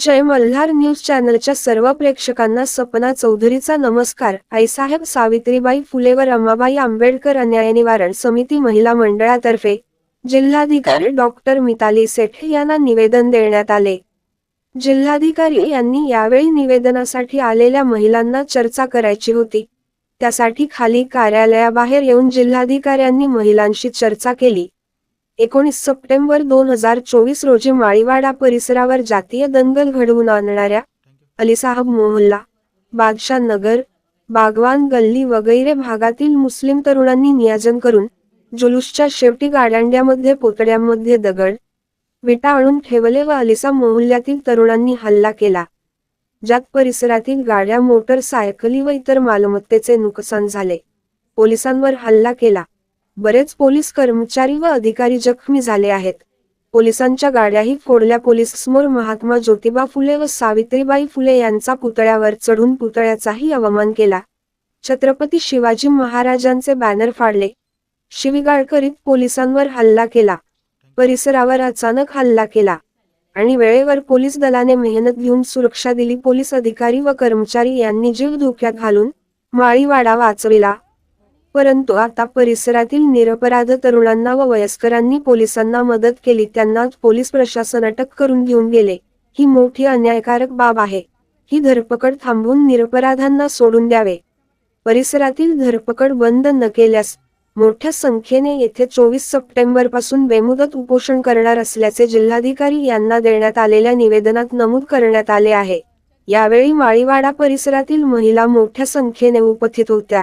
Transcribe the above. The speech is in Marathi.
जय मल्हार न्यूज चॅनलच्या सर्व प्रेक्षकांना सपना चौधरीचा नमस्कार. आईसाहेब सावित्रीबाई फुले व रमाबाई आंबेडकर अन्याय निवारण समिती महिला मंडळातर्फे जिल्हाधिकारी डॉक्टर मिताली सेठ यांना निवेदन देण्यात आले. जिल्हाधिकारी यांनी यावेळी निवेदनासाठी आलेल्या महिलांना चर्चा करायची होती. त्यासाठी खाली कार्यालयाबाहेर येऊन जिल्हाधिकाऱ्यांनी महिलांशी चर्चा केली. एकोणीस सप्टेंबर दोन हजार चोवीस रोजी माळीवाडा परिसरावर जातीय दंगल घडवून आणणाऱ्या अलीसाहब मोहल्ला बादशाह नगर बागवान गल्ली वगैरे भागातील मुस्लिम तरुणांनी नियोजन करून जुलूसच्या शेवटी गाड्यांड्यामध्ये पोतड्यांमध्ये दगड विटा आणून ठेवले व अलिसा मोहल्ल्यातील तरुणांनी हल्ला केला. ज्यात परिसरातील गाड्या मोटरसायकली व इतर मालमत्तेचे नुकसान झाले. पोलिसांवर हल्ला केला. बरेच पोलीस कर्मचारी व अधिकारी जखमी झाले आहेत. पोलिसांच्या गाड्याही फोडल्या. पोलीस समोर महात्मा ज्योतिबा फुले व सावित्रीबाई फुले यांचा पुतळ्यावर चढून पुतळ्याचाही अवमान केला. छत्रपती शिवाजी महाराजांचे बॅनर फाडले. शिवीगाळ करीत पोलिसांवर हल्ला केला. परिसरावर अचानक हल्ला केला. आणि वेळेवर पोलीस दलाने मेहनत घेऊन सुरक्षा दिली. पोलीस अधिकारी व कर्मचारी यांनी जीव धोक्यात घालून माळीवाडा वाचविला. परंतु आता परिसरातील निरपराध तरुणांना व वयस्करांनी पोलिसांना मदत केली त्यांना पोलीस प्रशासन अटक करून घेऊन गेले. ही मोठी अन्यायकारक बाब आहे. ही धरपकड थांबवून निरपराधांना सोडून द्यावे. परिसरातील धरपकड बंद न केल्यास मोठ्या संख्येने येथे चोवीस सप्टेंबरपासून बेमुदत उपोषण करणार असल्याचे जिल्हाधिकारी यांना देण्यात आलेल्या निवेदनात नमूद करण्यात आले आहे. यावेळी माळीवाडा परिसरातील महिला मोठ्या संख्येने उपस्थित होत्या.